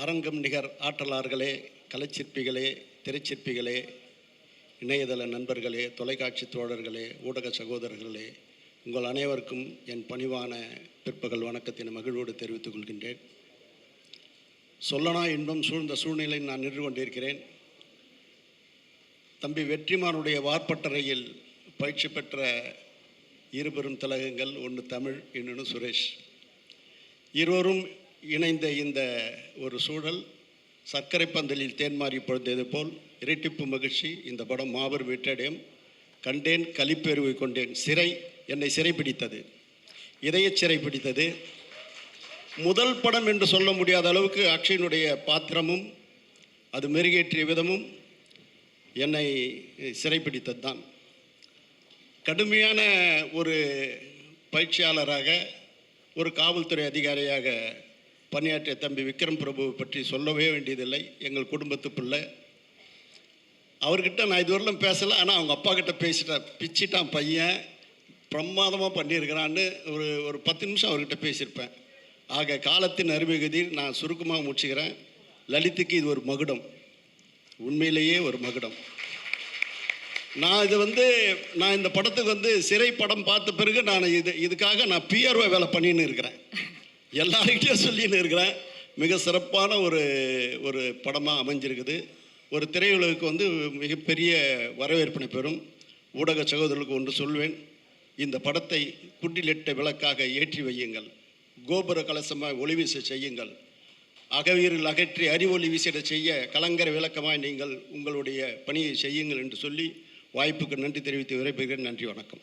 அரங்கம் நிகர் ஆற்றலார்களே கலைச்சிற்பிகளே திரைச்சிற்பிகளே இணையதள நண்பர்களே தொலைக்காட்சி தோழர்களே ஊடக சகோதரர்களே உங்கள் அனைவருக்கும் என் பணிவான பிற்பகல் வணக்கத்தின் மகிழ்வோடு தெரிவித்துக் கொள்கின்றேன். சொல்லனா இன்பம் சூழ்ந்த சூழ்நிலையில் நான் நின்று கொண்டிருக்கிறேன். தம்பி வெற்றிமானுடைய வார்ப்பட்டறையில் பயிற்சி பெற்ற இருபெரும் திலகங்கள் ஒன்று தமிழ் இன்னொன்று சுரேஷ். இருவரும் இணைந்த இந்த ஒரு சூழல் சர்க்கரை பந்தலில் தேன்மாறி பொழுந்தது போல் இரட்டிப்பு மகிழ்ச்சி. இந்த படம் மாபெரும் வெற்றடையும் கண்டேன் கலிப்பெருவை கொண்டேன். சிறை என்னை சிறைப்பிடித்தது. இதய சிறை பிடித்தது முதல் படம் என்று சொல்ல முடியாத அளவுக்கு அக்ஷயனுடைய பாத்திரமும் அது மெருகேற்றிய விதமும் என்னை சிறைப்பிடித்தது தான் கடுமையான ஒரு பயிற்சியாளராக ஒரு காவல்துறை அதிகாரியாக பணியாற்றிய தம்பி விக்ரம் பிரபுவை பற்றி சொல்லவே வேண்டியதில்லை. எங்கள் குடும்பத்து பிள்ளை. அவர்கிட்ட நான் இதுவரையிலும் பேசலை. ஆனால் அவங்க அப்பா கிட்ட பேசிட்டேன் பிச்சிட்டான் பையன். பிரமாதமாக பண்ணியிருக்கிறான்னு ஒரு ஒரு பத்து நிமிஷம் அவர்கிட்ட பேசியிருப்பேன். ஆக காலத்தின் அருமைகதியில் நான் சுருக்கமாக முடிச்சுக்கிறேன். லலித்துக்கு இது ஒரு மகுடம். உண்மையிலேயே ஒரு மகுடம். நான் இது வந்து நான் இந்த படத்துக்கு வந்து சிறை படம் பார்த்த பிறகு நான் இது இதுக்காக நான் பிஆர்ஓ வேலை பண்ணின்னு இருக்கிறேன். எல்லாருக்கிட்டையும் சொல்லின்னு இருக்கிறேன். மிக சிறப்பான ஒரு ஒரு படமாக அமைஞ்சிருக்குது. ஒரு திரையுலகுக்கு வந்து மிகப்பெரிய வரவேற்பினை பெறும். ஊடக சகோதரர்களுக்கு ஒன்று சொல்வேன். இந்த படத்தை குட்டிலிட்ட விளக்காக ஏற்றி வையுங்கள். கோபுர கலசமாக ஒளி வீச செய்யுங்கள். அகவீரில் அகற்றி அறிவொளி வீசிட செய்ய கலங்கர விளக்கமாய் நீங்கள் உங்களுடைய பணியை செய்யுங்கள் என்று சொல்லி வாய்ப்புக்கு நன்றி தெரிவித்து விரைப்புகிறேன் நன்றி வணக்கம்.